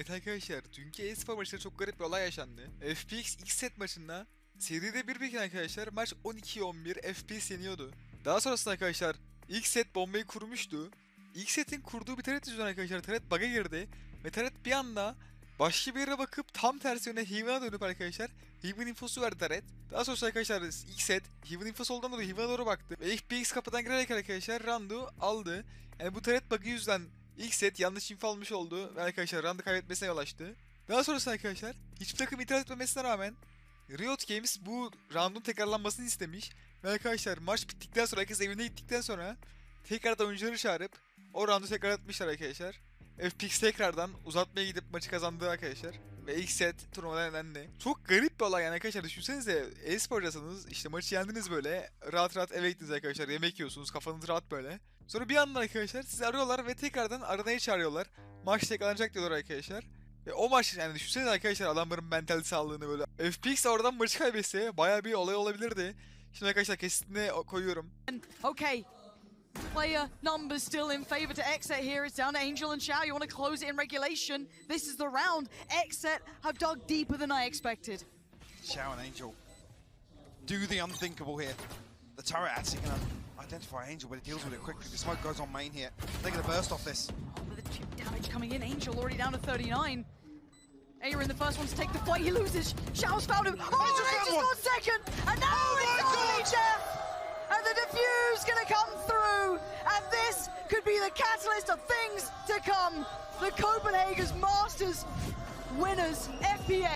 Evet arkadaşlar dünkü e-spor maçında çok garip bir olay yaşandı. FPX ilk set maçında seride 1 1 arkadaşlar maç 12-11 FPS yeniyordu. Daha sonrasında arkadaşlar ilk set bombayı kurmuştu. İlk setin kurduğu bir taret yüzünden arkadaşlar taret bug'a girdi. Ve taret bir anda başka bir yere bakıp tam tersi yöne Heaven'a dönüp arkadaşlar Heaven infosu verdi taret. Daha sonra arkadaşlar ilk set Heaven infosu olduğundan dolayı Heaven'a doğru baktı. Ve FPX kapıdan girerek arkadaşlar Randu aldı. Yani bu taret bug'ı yüzünden ilk set yanlış info almış oldu ve arkadaşlar Randu kaybetmesine yol açtı. Daha sonrasında arkadaşlar hiçbir takım itiraz etmemesine rağmen Riot Games bu roundun tekrarlanmasını istemiş. Ve arkadaşlar maç bittikten sonra herkes evine gittikten sonra tekrardan oyuncuları çağırıp o roundu tekrar etmişler arkadaşlar. FPX tekrardan uzatmaya gidip maçı kazandı arkadaşlar. Ve ilk set turnuvadan elendi. Çok garip bir olay yani arkadaşlar düşünsenize e-sporcasınız işte maçı yendiniz böyle rahat rahat eve gittiniz arkadaşlar yemek yiyorsunuz kafanız rahat böyle. Sonra bir anda arkadaşlar sizi arıyorlar ve tekrardan aranaya çağırıyorlar. Maç tekrarlanacak diyorlar arkadaşlar. Ve o maç yani düşünsenize arkadaşlar adamların mental sağlığını böyle. FPX oradan maçı kaybetse baya bir olay olabilirdi. Şimdi arkadaşlar kesitine koyuyorum. Okay. Player numbers still in favor to Exet here. It's down to Angel and Shao. You want to close it in regulation. This is the round. Exet have dug deeper than I expected. Shao and Angel do the unthinkable here. The turret actually going to identify Angel, but it deals with it quickly. The smoke goes on main here. They're going to burst off this. Oh, with the chip damage coming in. Angel already down to 39. Aaron, the first one to take the fight. He loses. Shao's found him. Oh, Angel's Angel's found one. got second. And now Oh it's only Jeff. And the diffuse going to come through. Could be the catalyst of things to come. The Copenhagen's Masters winners, FPA.